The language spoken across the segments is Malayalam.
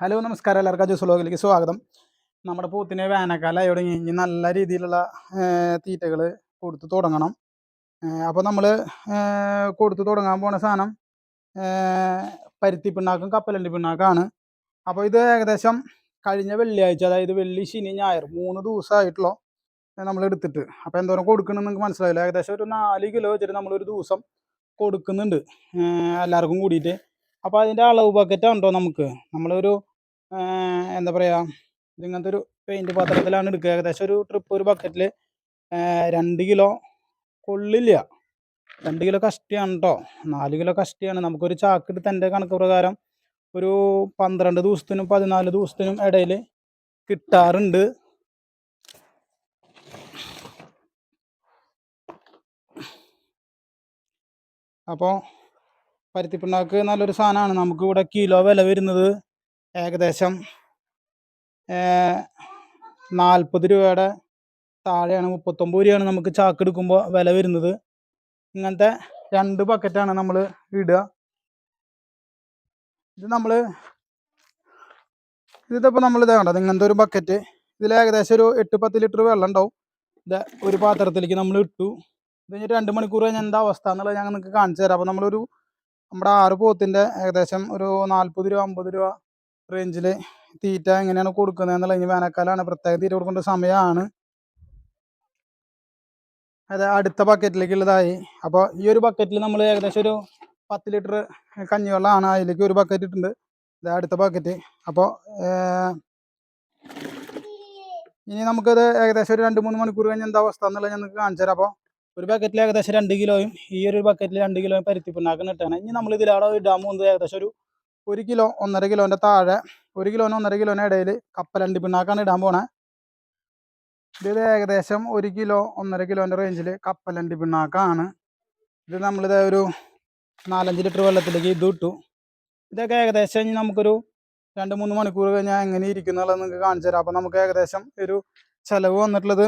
ഹലോ നമസ്കാരം എല്ലാവർക്കും. ജ്യൂസ് സുലോകിലേക്ക് സ്വാഗതം. നമ്മുടെ പൂത്തിനെ വേനൽക്കാലം തുടങ്ങി ഇനി നല്ല രീതിയിലുള്ള തീറ്റകൾ കൊടുത്തു തുടങ്ങണം. അപ്പോൾ നമ്മൾ കൊടുത്തു തുടങ്ങാൻ പോണ സാധനം പരുത്തി പിണ്ണാക്കും കപ്പലണ്ടി പിണ്ണാക്കാണ്. അപ്പോൾ ഇത് ഏകദേശം കഴിഞ്ഞ വെള്ളിയാഴ്ച അതായത് വെള്ളി ശനി ഞായർ മൂന്ന് ദിവസമായിട്ടുള്ള നമ്മൾ എടുത്തിട്ട്. അപ്പോൾ എന്തോരം കൊടുക്കണമെന്ന് നിങ്ങൾക്ക് മനസ്സിലായില്ല? ഏകദേശം ഒരു നാല് കിലോ വെച്ചിട്ട് നമ്മളൊരു ദിവസം കൊടുക്കുന്നുണ്ട്. എല്ലാവർക്കും കൂടിയിട്ട്. അപ്പോൾ അതിന്റെ അളവ് ബക്കറ്റ് ഉണ്ടോ നമുക്ക്? നമ്മളൊരു എന്താ പറയുക ഇതിങ്ങനത്തെ ഒരു പെയിന്റ് പാത്രത്തിലാണ് എടുക്കുക. ഏകദേശം ഒരു ട്രിപ്പ് ഒരു ബക്കറ്റിൽ രണ്ട് കിലോ കൊള്ളില്ല. രണ്ട് കിലോ കഷ്ടിയാണ് കേട്ടോ നാല് കിലോ കഷ്ടിയാണ്. നമുക്കൊരു ചാക്ക് എന്റെ കണക്ക് പ്രകാരം ഒരു പന്ത്രണ്ട് ദിവസത്തിനും പതിനാല് ദിവസത്തിനും ഇടയിൽ കിട്ടാറുണ്ട്. അപ്പോൾ പരുത്തിപ്പിണ്ണാക്ക് നല്ലൊരു സാധനമാണ്. നമുക്കിവിടെ കിലോ വില വരുന്നത് ഏകദേശം നാൽപ്പത് രൂപയുടെ താഴെയാണ് മുപ്പത്തൊമ്പത് രൂപയാണ് നമുക്ക് ചാക്ക് എടുക്കുമ്പോൾ വില വരുന്നത്. ഇങ്ങനത്തെ രണ്ട് ബക്കറ്റാണ് നമ്മൾ ഇടുക. ഇത് നമ്മൾ ഇതിപ്പോൾ നമ്മൾ ഇതാ കണ്ടത് ഇങ്ങനത്തെ ഒരു ബക്കറ്റ് ഇതിൽ ഏകദേശം ഒരു എട്ട് പത്ത് ലിറ്റർ വെള്ളം ഉണ്ടാവും. ഇത് ഒരു പാത്രത്തിലേക്ക് നമ്മൾ ഇട്ടു. ഇത് കഴിഞ്ഞിട്ട് രണ്ട് മണിക്കൂർ കഴിഞ്ഞാൽ എന്താ അവസ്ഥ എന്നുള്ളത് ഞാൻ നിങ്ങൾക്ക് കാണിച്ചു തരാം. അപ്പോൾ നമ്മളൊരു നമ്മുടെ ആറ് പോത്തിന്റെ ഏകദേശം ഒരു നാൽപ്പത് രൂപ അമ്പത് രൂപ റേഞ്ചിൽ തീറ്റ എങ്ങനെയാണ് കൊടുക്കുന്നത് എന്നുള്ള ഇനി വേനൽക്കാലമാണ് പ്രത്യേക തീറ്റ കൊടുക്കേണ്ട സമയമാണ്. അത് അടുത്ത ബക്കറ്റിലേക്കുള്ളതായി അപ്പോൾ ഈ ഒരു ബക്കറ്റിൽ നമ്മൾ ഏകദേശം ഒരു പത്ത് ലിറ്റർ കഞ്ഞിവെള്ളമാണ് അതിലേക്ക് ഒരു ബക്കറ്റ് ഇട്ടുണ്ട് ഇത് അടുത്ത ബക്കറ്റ് അപ്പോൾ ഇനി നമുക്കത് ഏകദേശം ഒരു രണ്ട് മൂന്ന് മണിക്കൂർ കഴിഞ്ഞ് എന്താ അവസ്ഥ എന്നുള്ളത് ഞാൻ നിങ്ങൾക്ക് കാണിച്ചു തരാം അപ്പോൾ ഒരു ബക്കറ്റിൽ ഏകദേശം രണ്ട് കിലോയും ഈ ഒരു ബക്കറ്റിൽ രണ്ട് കിലോയും പരുത്തി പിണ്ണാക്കിന് ഇട്ടാണ് ഇനി നമ്മൾ ഇതിലവിടെ ഇടാൻ പോകുന്നത്? ഏകദേശം ഒരു ഒരു കിലോ ഒന്നര കിലോന്റെ താഴെ ഒരു കിലോന് ഒന്നര കിലോന് ഇടയിൽ രണ്ട് പിണ്ണാക്കാണ് ഇടാൻ പോണേ. ഇത് ഏകദേശം ഒരു കിലോ ഒന്നര കിലോന്റെ റേഞ്ചിൽ രണ്ട് പിണ്ണാക്കാണ്. ഇത് നമ്മളിത് ഒരു നാലഞ്ച് ലിറ്റർ വെള്ളത്തിലേക്ക് ഇത് ഇട്ടു. ഇതൊക്കെ ഏകദേശം നമുക്കൊരു രണ്ട് മൂന്ന് മണിക്കൂർ കഴിഞ്ഞാൽ എങ്ങനെ ഇരിക്കും എന്നുള്ളത് നിങ്ങൾക്ക് കാണിച്ചു തരാം. അപ്പോൾ നമുക്ക് ഏകദേശം ഒരു ചിലവ് വന്നിട്ടുള്ളത്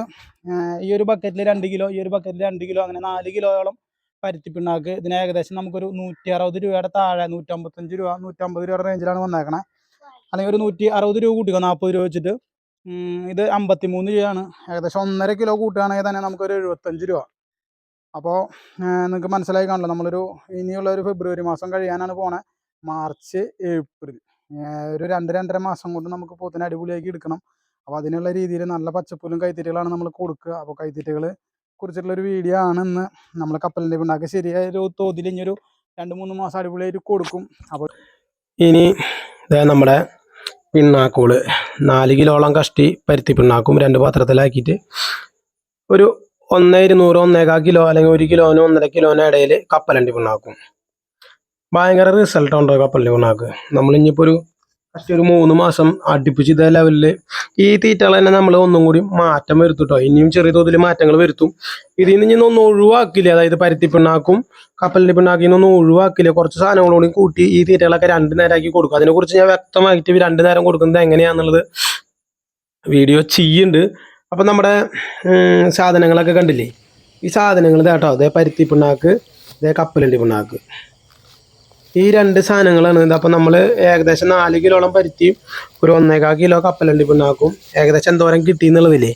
ഈ ഒരു ബക്കറ്റിൽ രണ്ട് കിലോ ഈ ഒരു ബക്കറ്റിൽ രണ്ട് കിലോ അങ്ങനെ നാല് കിലോയോളം പരുത്തി പിണ്ണാക്ക് ഇതിന് ഏകദേശം നമുക്കൊരു നൂറ്റി അറുപത് രൂപയുടെ താഴെ നൂറ്റമ്പത്തഞ്ച് രൂപ നൂറ്റമ്പത് രൂപയുടെ റേഞ്ചിലാണ് വന്നേക്കണേ. അല്ലെങ്കിൽ ഒരു നൂറ്റി അറുപത് രൂപ കൂട്ടിക്കോ നാൽപ്പത് രൂപ വെച്ചിട്ട്. ഇത് അമ്പത്തി മൂന്ന് രൂപയാണ്. ഏകദേശം ഒന്നര കിലോ കൂട്ടുകയാണെങ്കിൽ തന്നെ നമുക്കൊരു എഴുപത്തഞ്ച് രൂപ. അപ്പോൾ നിങ്ങൾക്ക് മനസ്സിലായി കാണില്ല നമ്മളൊരു ഇനിയുള്ള ഒരു ഫെബ്രുവരി മാസം കഴിയാനാണ് പോണേ. March April. ഒരു രണ്ട് രണ്ടര മാസം കൊണ്ട് നമുക്ക് പോത്തിനെ അടിപൊളിയാക്കി എടുക്കണം. അപ്പോൾ അതിനുള്ള രീതിയിൽ നല്ല പച്ചപ്പുലും കൈത്തീറ്റകളാണ് നമ്മൾ കൊടുക്കുക. അപ്പോൾ കൈത്തീറ്റകൾ കുറിച്ചിട്ടുള്ള ഒരു വീഡിയോ ആണെന്ന് നമ്മൾ കപ്പലിന്റെ ഉണ്ടാക്കി ശരിയായ ഒരു തോതിൽ ഇനി ഒരു രണ്ട് മൂന്ന് മാസം അടിപൊളിയായിട്ട് കൊടുക്കും. അപ്പോൾ ഇനി നമ്മുടെ പിണ്ണാക്കുകൾ നാല് കിലോളം കഷ്ടി പരുത്തി പിണ്ണാക്കും രണ്ട് പാത്രത്തിലാക്കിയിട്ട് ഒരു ഒന്ന് ഇരുന്നൂറ് ഒന്നേകാൽ കിലോ അല്ലെങ്കിൽ ഒരു കിലോനും ഒന്നര കിലോനും ഇടയിൽ കപ്പലണ്ടി പിണ്ണാക്കും. ഭയങ്കര റിസൾട്ട് ഉണ്ടോ കപ്പലണ്ടി പിണ്ണാക്ക്? നമ്മളിഞ്ഞിപ്പോൾ ഒരു കഷ്ടി ഒരു മൂന്ന് മാസം അടുപ്പിച്ച് ഇതേ ലെവലിൽ ഈ തീറ്റകൾ തന്നെ നമ്മൾ ഒന്നും കൂടി മാറ്റം വരുത്തും ട്ടോ. ഇനിയും ചെറിയ തോതിൽ മാറ്റങ്ങൾ വരുത്തും. ഇതിൽ നിന്ന് ഇനി ഒന്നും ഒഴിവാക്കില്ല. അതായത് പരുത്തി പിണ്ണാക്കും കപ്പലിന്റെ പിണ്ണാക്കിൽ നിന്നൊന്നും ഒഴിവാക്കില്ല. കുറച്ച് സാധനങ്ങളോടും കൂടി കൂട്ടി ഈ തീറ്റകളൊക്കെ രണ്ട് നേരമാക്കി കൊടുക്കും. അതിനെക്കുറിച്ച് ഞാൻ വ്യക്തമായിട്ട് രണ്ട് നേരം കൊടുക്കുന്നത് എങ്ങനെയാണെന്നുള്ളത് വീഡിയോ ചെയ്യുന്നുണ്ട് അപ്പം നമ്മുടെ സാധനങ്ങളൊക്കെ കണ്ടില്ലേ? ഈ സാധനങ്ങൾ കേട്ടോ അതേ പരുത്തി പിണ്ണാക്ക് ഇതേ കപ്പലിന്റെ പിണ്ണാക്ക്. ഈ രണ്ട് സാധനങ്ങളാണ്. ഇത് അപ്പം നമ്മൾ ഏകദേശം നാല് കിലോളം പരുത്തിയും ഒരു ഒന്നേകാൽ കിലോ കപ്പലണ്ടി പിണ്ണാക്കും. ഏകദേശം എന്തോരം കിട്ടി എന്നുള്ളതില്ലേ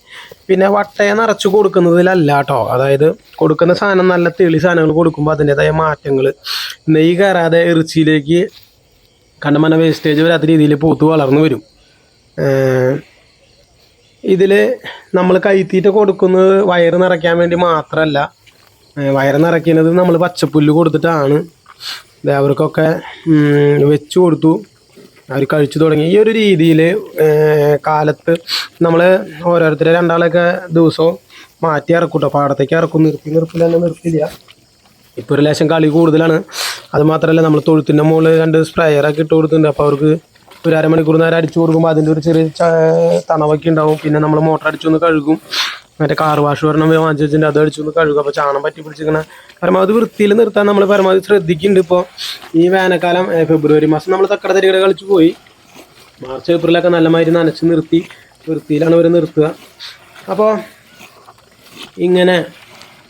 പിന്നെ വട്ടയെ നിറച്ച് കൊടുക്കുന്നതിലല്ല കേട്ടോ അതായത് കൊടുക്കുന്ന സാധനം നല്ല തെളി സാധനങ്ങൾ കൊടുക്കുമ്പോൾ അതിന്റെതായ മാറ്റങ്ങൾ നെയ്യ് കയറാതെ ഇറച്ചിയിലേക്ക് കണ്ടമന വേസ്റ്റേജ് വരാത്ത രീതിയിൽ പൂത്ത് വളർന്നു വരും. ഇതിൽ നമ്മൾ കൈത്തീറ്റ കൊടുക്കുന്നത് വയറ് നിറയ്ക്കാൻ വേണ്ടി മാത്രമല്ല വയറ് നിറയ്ക്കുന്നത് നമ്മൾ പച്ചപ്പുല്ല് കൊടുത്തിട്ടാണ്. അവർക്കൊക്കെ വെച്ചു കൊടുത്തു. അവർ കഴിച്ചു തുടങ്ങി. ഈ ഒരു രീതിയിൽ കാലത്ത് നമ്മൾ ഓരോരുത്തരെ രണ്ടാളെയൊക്കെ ദിവസവും മാറ്റി ഇറക്കൂട്ടോ. കേട്ടോ പാടത്തേക്ക് ഇറക്കും. നിർത്തി നിർത്തില്ല തന്നെ നിർത്തില്ല ഇപ്പോൾ ഒരു ലേശം കളി കൂടുതലാണ്. അത് മാത്രമല്ല നമ്മൾ തൊഴുത്തിന്റെ മുകളിൽ രണ്ട് സ്പ്രേയറൊക്കെ ഇട്ട് കൊടുത്തിട്ടുണ്ട്. അപ്പോൾ അവർക്ക് ഒരു അരമണിക്കൂർ നേരം അടിച്ചു കൊടുക്കുമ്പോൾ അതിന്റെ ഒരു ചെറിയ തണവൊക്കെ ഉണ്ടാവും. പിന്നെ നമ്മൾ മോട്ടർ അടിച്ചൊന്ന് കഴുകും. മറ്റേ കാർ വാഷ് ഒരെണ്ണം വാങ്ങിച്ചു അത് അടിച്ചു കഴുകും. അപ്പോൾ ചാണം പറ്റി പിടിച്ചിങ്ങനെ പരമാവധി വൃത്തിയിൽ നിർത്താൻ നമ്മൾ പരമാവധി ശ്രദ്ധിക്കുന്നുണ്ട്. ഇപ്പോൾ ഈ വേനൽക്കാലം ഫെബ്രുവരി മാസം നമ്മൾ തക്കട തരികട കളിച്ച് പോയി. മാർച്ച് ഏപ്രിലൊക്കെ നല്ല മാതിരി നനച്ച് നിർത്തി വൃത്തിയിലാണ് ഇവർ നിർത്തുക. അപ്പോൾ ഇങ്ങനെ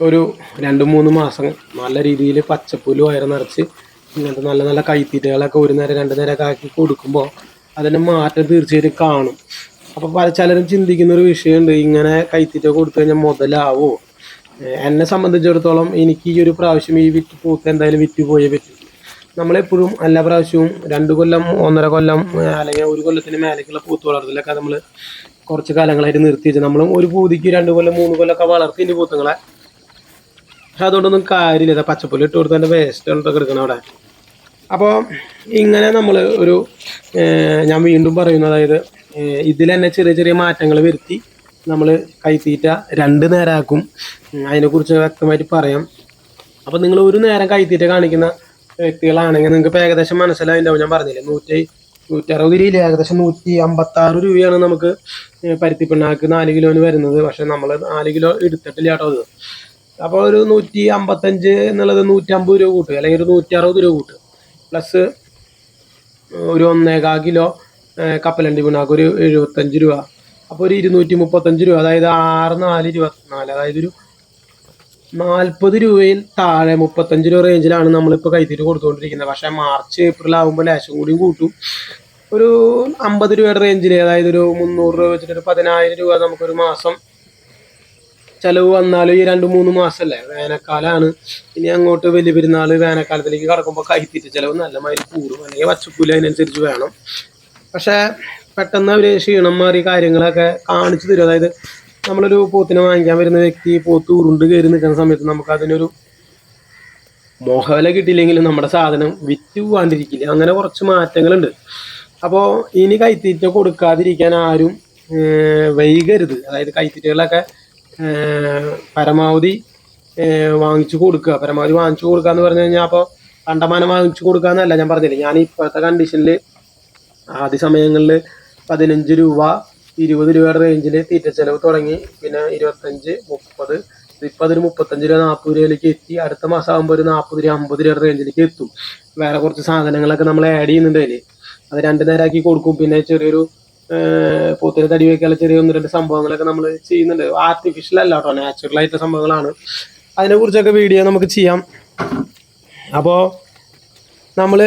ഒരു രണ്ട് മൂന്ന് മാസം നല്ല രീതിയിൽ പച്ചപ്പുല്ല് വയറ് നിറച്ച് ഇങ്ങനത്തെ നല്ല നല്ല കൈത്തീറ്റകളൊക്കെ ഒരു നേരം രണ്ട് നേരമൊക്കെ ആക്കി കൊടുക്കുമ്പോൾ അതിന്റെ മാറ്റം തീർച്ചയായിട്ടും കാണും. അപ്പോൾ പല ചിലരും ചിന്തിക്കുന്ന ഒരു വിഷയമുണ്ട്. ഇങ്ങനെ കൈത്തീറ്റ കൊടുത്തു കഴിഞ്ഞാൽ മുതലാവോ? എന്നെ സംബന്ധിച്ചിടത്തോളം എനിക്ക് ഈ ഒരു പ്രാവശ്യം ഈ വിറ്റ് പൂത്ത് എന്തായാലും വിറ്റ് പോയേ പറ്റും. നമ്മളെപ്പോഴും എല്ലാ പ്രാവശ്യവും രണ്ട് കൊല്ലം ഒന്നര കൊല്ലം അല്ലെങ്കിൽ ഒരു കൊല്ലത്തിന് മേലേക്കുള്ള പൂത്ത് വളർത്തലൊക്കെ നമ്മൾ കുറച്ച് കാലങ്ങളായിട്ട് നിർത്തി വെച്ചു നമ്മളും ഒരു പൂതിക്ക് രണ്ട് കൊല്ലം മൂന്ന് കൊല്ലമൊക്കെ വളർത്തി എന്റെ പൂത്തുങ്ങളെ. പക്ഷെ അതുകൊണ്ടൊന്നും കാര്യമില്ല. പച്ചപ്പുല്ല് ഇട്ട് കൊടുത്തതിന്റെ വേസ്റ്റ് ഉണ്ടൊക്കെ എടുക്കണം അവിടെ. അപ്പോൾ ഇങ്ങനെ നമ്മൾ ഒരു ഞാൻ വീണ്ടും പറയുന്നു അതായത് ഇതിൽ തന്നെ ചെറിയ ചെറിയ മാറ്റങ്ങൾ വരുത്തി നമ്മൾ കൈത്തീറ്റ രണ്ട് നേരമാക്കും അതിനെക്കുറിച്ച് വ്യക്തമായിട്ട് പറയാം. അപ്പോൾ നിങ്ങൾ ഒരു നേരം കൈത്തീറ്റ കാണിക്കുന്ന വ്യക്തികളാണെങ്കിൽ നിങ്ങൾക്ക് ഏകദേശം മനസ്സിലായിട്ടുണ്ടാവും. ഞാൻ പറഞ്ഞില്ലേ നൂറ്റി നൂറ്റി അറുപത് രൂപയില്ല? ഏകദേശം നൂറ്റി അമ്പത്താറ് രൂപയാണ് നമുക്ക് പരുത്തിപ്പിണ്ണാക്ക് നാല് കിലോന് വരുന്നത്. പക്ഷെ നമ്മൾ നാല് കിലോ എടുത്തിട്ടില്ല കേട്ടോ അത്. അപ്പോൾ ഒരു നൂറ്റി അമ്പത്തഞ്ച് എന്നുള്ളത് നൂറ്റി അമ്പത് രൂപ കൂട്ടുക. അല്ലെങ്കിൽ ഒരു നൂറ്റി അറുപത് രൂപ കൂട്ടുക. പ്ലസ് ഒരു ഒന്നേകാൽ കിലോ കപ്പലണ്ടി പിണ്ണാക്ക് ഒരു എഴുപത്തഞ്ച് രൂപ. അപ്പോൾ ഒരു ഇരുന്നൂറ്റി മുപ്പത്തഞ്ച് രൂപ. അതായത് ആറ് നാല് ഇരുപത്തിനാല്. അതായത് ഒരു നാൽപ്പത് രൂപയിൽ താഴെ മുപ്പത്തഞ്ച് രൂപ റേഞ്ചിലാണ് നമ്മളിപ്പോൾ കൈത്തീറ്റ് കൊടുത്തുകൊണ്ടിരിക്കുന്നത്. പക്ഷേ മാർച്ച് ഏപ്രിൽ ആകുമ്പോൾ ലേശം കൂടിയും കൂട്ടും. ഒരു അമ്പത് രൂപയുടെ റേഞ്ചിൽ അതായത് ഒരു മുന്നൂറ് രൂപ വെച്ചിട്ട് ഒരു പതിനായിരം രൂപ നമുക്കൊരു മാസം ചിലവ് വന്നാലും ഈ രണ്ട് മൂന്ന് മാസമല്ലേ വേനൽക്കാലമാണ് ഇനി അങ്ങോട്ട് വലിയ പെരുന്നാൾ വേനൽക്കാലത്തിലേക്ക് കടക്കുമ്പോൾ കൈത്തീറ്റ ചിലവ് നല്ല മാതിരി കൂടും. അല്ലെങ്കിൽ വച്ചക്കൂലി അതിനനുസരിച്ച് വേണം. പക്ഷേ പെട്ടെന്ന് അവർ ക്ഷീണം മാറി കാര്യങ്ങളൊക്കെ കാണിച്ചു തരും. അതായത് നമ്മളൊരു പോത്തിനെ വാങ്ങിക്കാൻ വരുന്ന വ്യക്തി പോത്ത് ഉരുണ്ട് കയറി നിൽക്കുന്ന സമയത്ത് നമുക്ക് അതിനൊരു മോഹവില കിട്ടിയില്ലെങ്കിലും നമ്മുടെ സാധനം വിറ്റ് പോകാണ്ടിരിക്കില്ല അങ്ങനെ കുറച്ച് മാറ്റങ്ങളുണ്ട്. അപ്പോൾ ഇനി കൈത്തീറ്റ കൊടുക്കാതിരിക്കാൻ ആരും വൈകരുത്. അതായത് കൈത്തീറ്റകളൊക്കെ പരമാവധി വാങ്ങിച്ചു കൊടുക്കുക. പരമാവധി വാങ്ങിച്ചു കൊടുക്കുക എന്ന് പറഞ്ഞു കഴിഞ്ഞാൽ അപ്പോൾ കണ്ടമാനം വാങ്ങിച്ചു കൊടുക്കുക എന്നല്ല ഞാൻ പറഞ്ഞില്ല ഞാൻ ഇപ്പോഴത്തെ കണ്ടീഷനിൽ ആദ്യ സമയങ്ങളിൽ പതിനഞ്ച് രൂപ ഇരുപത് രൂപയുടെ റേഞ്ചിൽ തീറ്റ ചെലവ് തുടങ്ങി. പിന്നെ ഇരുപത്തഞ്ച് മുപ്പത് ഇപ്പം അതൊരു മുപ്പത്തഞ്ച് രൂപ നാൽപ്പത് രൂപയിലേക്ക് എത്തി. അടുത്ത മാസം ആകുമ്പോൾ ഒരു നാൽപ്പത് രൂപ അമ്പത് രൂപയുടെ റേഞ്ചിലേക്ക് എത്തും. വേറെ കുറച്ച് സാധനങ്ങളൊക്കെ നമ്മൾ ആഡ് ചെയ്യുന്നുണ്ട് അതിൽ അത് രണ്ട് നേരമാക്കി കൊടുക്കും. പിന്നെ ചെറിയൊരു പോത്തിന് തടി വയ്ക്കാനുള്ള ചെറിയ ഒന്ന് രണ്ട് സംഭവങ്ങളൊക്കെ നമ്മൾ ചെയ്യുന്നുണ്ട്. ആർട്ടിഫിഷ്യൽ അല്ല കേട്ടോ നാച്ചുറൽ ആയിട്ടുള്ള സംഭവങ്ങളാണ്. അതിനെക്കുറിച്ചൊക്കെ വീഡിയോ നമുക്ക് ചെയ്യാം. അപ്പോൾ നമ്മൾ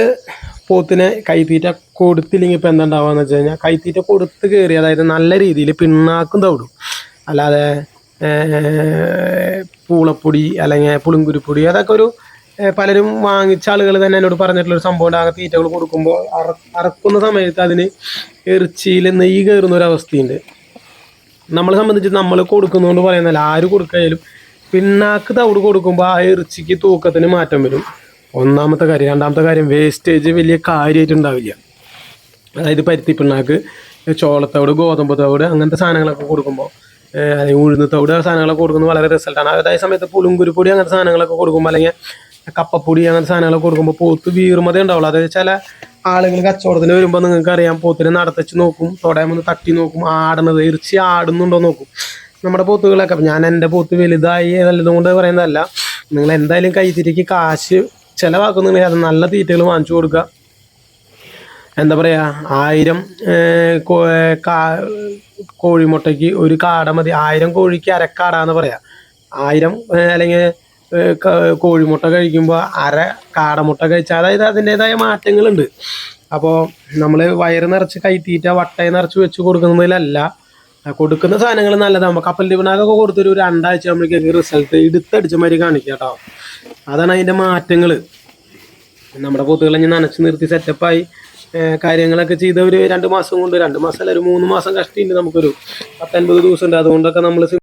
പോത്തിനെ കൈത്തീറ്റ കൊടുത്തില്ലെങ്കിൽ ഇപ്പം എന്താ വെച്ച് കഴിഞ്ഞാൽ കൈത്തീറ്റ കൊടുത്ത് കയറി അതായത് നല്ല രീതിയിൽ പിണ്ണാക്കും തവിടും. അല്ലാതെ പൂളപ്പൊടി അല്ലെങ്കിൽ പുളിങ്കുരുപ്പൊടി അതൊക്കെ ഒരു പലരും വാങ്ങിച്ച ആളുകൾ തന്നെ എന്നോട് പറഞ്ഞിട്ടുള്ള ഒരു സംഭവം ആ തീറ്റകൾ കൊടുക്കുമ്പോൾ അറ അറക്കുന്ന സമയത്ത് അതിന് ഇറച്ചിയിൽ നെയ്യ് കയറുന്ന ഒരു അവസ്ഥയുണ്ട്. നമ്മളെ സംബന്ധിച്ച് നമ്മൾ കൊടുക്കുന്നതുകൊണ്ട് പറയുന്നില്ല. ആര് കൊടുക്കായാലും പിണ്ണാക്ക് തവിട് കൊടുക്കുമ്പോൾ ആ ഇറച്ചിക്ക് തൂക്കത്തിന് മാറ്റം വരും. ഒന്നാമത്തെ കാര്യം. രണ്ടാമത്തെ കാര്യം വേസ്റ്റേജ് വലിയ കാര്യമായിട്ട് ഉണ്ടാവില്ല. അതായത് പരുത്തി പിണ്ണാക്ക് ചോളത്തവിട് ഗോതമ്പ് തോട് അങ്ങനത്തെ സാധനങ്ങളൊക്കെ കൊടുക്കുമ്പോൾ അല്ലെങ്കിൽ ഉഴുന്ന് തോട് സാധനങ്ങളൊക്കെ കൊടുക്കുന്നത് വളരെ റിസൾട്ടാണ് അതായത് സമയത്ത് പുളുങ്കുരുപ്പൊടി അങ്ങനത്തെ സാധനങ്ങളൊക്കെ കൊടുക്കുമ്പോൾ അല്ലെങ്കിൽ കപ്പപ്പൊടി അങ്ങനത്തെ സാധനങ്ങളൊക്കെ കൊടുക്കുമ്പോൾ പോത്ത് വീർമതേ ഉണ്ടാവുള്ളൂ. അതായത് ചില ആളുകൾ കച്ചവടത്തിന് വരുമ്പോൾ നിങ്ങൾക്ക് അറിയാം പോത്തിനെ നടത്തിച്ച് നോക്കും തൊടയാൻ തട്ടി നോക്കും ആടണത് ഇറച്ചി ആടുന്നുണ്ടോ നോക്കും. നമ്മുടെ പോത്തുകളൊക്കെ ഞാൻ എന്റെ പോത്ത് വലുതായി നല്ലതും കൊണ്ട് പറയുന്നതല്ല. നിങ്ങൾ എന്തായാലും കൈത്തിരിക്ക് കാശ് ചിലവാക്കുന്നുണ്ടെങ്കിൽ അത് നല്ല തീറ്റകൾ വാങ്ങിച്ചു കൊടുക്കുക. എന്താ പറയുക ആയിരം കോഴിമുട്ടയ്ക്ക് ഒരു കാട മതി. ആയിരം കോഴിക്ക് അരക്കാടാന്ന് പറയാം. ആയിരം അല്ലെങ്കിൽ കോഴിമുട്ട കഴിക്കുമ്പോൾ അര കാടമുട്ട കഴിച്ചാൽ അതായത് അതിന്റെതായ മാറ്റങ്ങളുണ്ട്. അപ്പോൾ നമ്മൾ വയറ് നിറച്ച് കൈത്തീറ്റ വട്ടയെ നിറച്ച് വെച്ച് കൊടുക്കുന്നതിലല്ല. കൊടുക്കുന്ന സാധനങ്ങൾ നല്ലതാകുമ്പോൾ കപ്പൽ ഡിപണാകൊക്കെ കൊടുത്തൊരു രണ്ടാഴ്ച ആകുമ്പോഴേക്കും റിസൾട്ട് എടുത്തടിച്ച മാതിരി കാണിക്കുക കേട്ടോ. അതാണ് അതിന്റെ മാറ്റങ്ങൾ നമ്മുടെ പോത്തുകളെ ഞാൻ നനച്ച് നിർത്തി സെറ്റപ്പായി കാര്യങ്ങളൊക്കെ ചെയ്ത ഒരു രണ്ട് മാസം കൊണ്ട് രണ്ട് മാസം അല്ല ഒരു മൂന്ന് മാസം കഷ്ടിയുണ്ട് നമുക്കൊരു പത്തൊൻപത് ദിവസം ഉണ്ട് അതുകൊണ്ടൊക്കെ നമ്മൾ